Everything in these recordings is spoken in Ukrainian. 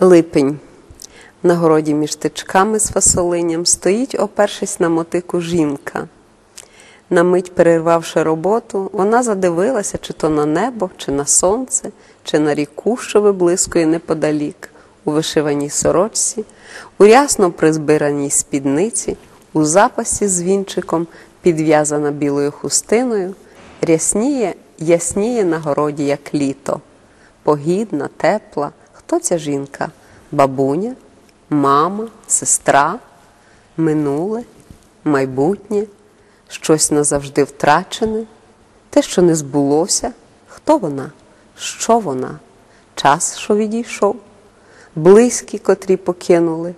Липень. На городі між тичками з фасолиням стоїть, опершись на мотику жінка. На мить перервавши роботу, вона задивилася чи то на небо, чи на сонце, чи на ріку, що виблискує неподалік, у вишиваній сорочці, у рясно призбираній спідниці, у запасі з вінчиком, підв'язана білою хустиною, рясніє, ясніє на городі, як літо. Погідна, тепла. Хто ця жінка? Бабуня, мама, сестра, минуле, майбутнє, щось назавжди втрачене, те, що не збулося. Хто вона? Що вона? Час, що відійшов, близькі, котрі покинули,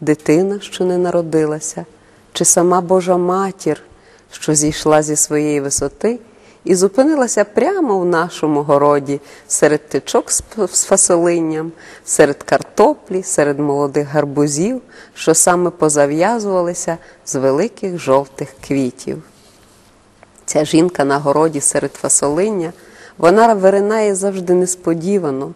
дитина, що не народилася, чи сама Божа матір, що зійшла зі своєї висоти і зупинилася прямо в нашому городі, серед тичок з фасолинням, серед картоплі, серед молодих гарбузів, що саме позав'язувалися з великих жовтих квітів. Ця жінка на городі серед фасолиння, вона виринає завжди несподівано,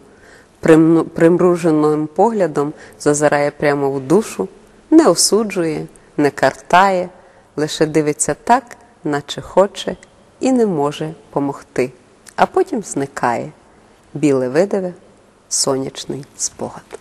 примруженим поглядом зазирає прямо в душу, не осуджує, не картає, лише дивиться так, наче хоче і не може помогти, а потім зникає. Біле видиве, сонячний спогад.